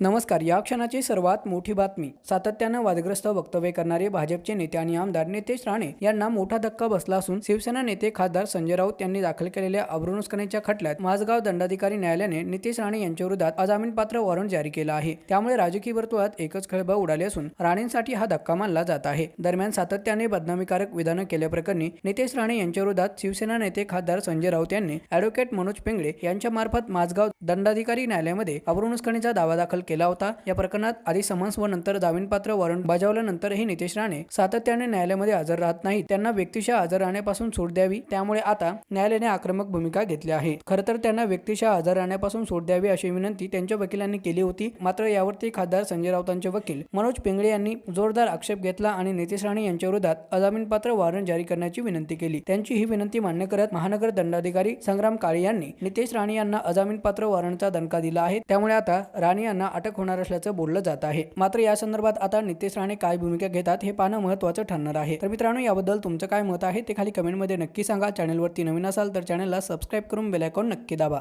नमस्कार या क्षणाची सर्वात मोठी बातमी. सातत्यानं वादग्रस्त वक्तव्य करणारे भाजपचे नेते आणि आमदार नितेश राणे यांना मोठा धक्का बसला असून शिवसेना नेते खासदार संजय राऊत यांनी दाखल केलेल्या अब्रुनुस्कनेच्या खटल्यात माझगाव दंडाधिकारी न्यायालयाने नितेश राणे यांच्या विरोधात अजामीनपात्र वॉरंट जारी केलं आहे. त्यामुळे राजकीय वर्तुळात एकच खळबळ उडाली असून राणेंसाठी हा धक्का मानला जात आहे. दरम्यान सातत्याने बदनामीकारक विधानं केल्याप्रकरणी नितेश राणे यांच्या विरोधात शिवसेना नेते खासदार संजय राऊत यांनी अॅडव्होकेट मनोज पिंगळे यांच्या मार्फत माझगाव दंडाधिकारी न्यायालयामध्ये अब्रुनुस्कनेचा दावा दाखल केला होता. या प्रकरणात आधी समन्स व नंतर जामीनपात्र वॉरंट बजावल्यानंतरही नितेश राणे सातत्याने न्यायालयामध्ये हजर राहत नाही त्यांना व्यक्तिशः हजर राहण्यापासून सूट द्यावी. त्यामुळे आता न्यायालयाने आक्रमक भूमिका घेतली आहे. खरं तर त्यांना व्यक्तिशः हजर राहण्यापासून सूट द्यावी अशी विनंती त्यांच्या वकिलांनी केली होती. मात्र यावरती खासदार संजय राऊतांचे वकील मनोज पिंगळे यांनी जोरदार आक्षेप घेतला आणि नितेश राणे यांच्या विरोधात अजामीनपात्र वॉरंट जारी करण्याची विनंती केली. त्यांची ही विनंती मान्य करत महानगर दंडाधिकारी संग्राम काळे यांनी नितेश राणे यांना अजामीनपात्र वॉरंटचा दणका दिला आहे. त्यामुळे आता राणे यांना अटक होणार असल्याचं बोललं जात आहे. मात्र या संदर्भात आता नितेश राणे काय भूमिका घेतात हे पाहणं महत्त्वाचं ठरणार आहे. तर मित्रांनो याबद्दल तुमचं काय मत आहे ते खाली कमेंटमध्ये नक्की सांगा. चॅनलवरती नवीन असाल तर चॅनलला सबस्क्राईब करून बेलायकॉन नक्की दाबा.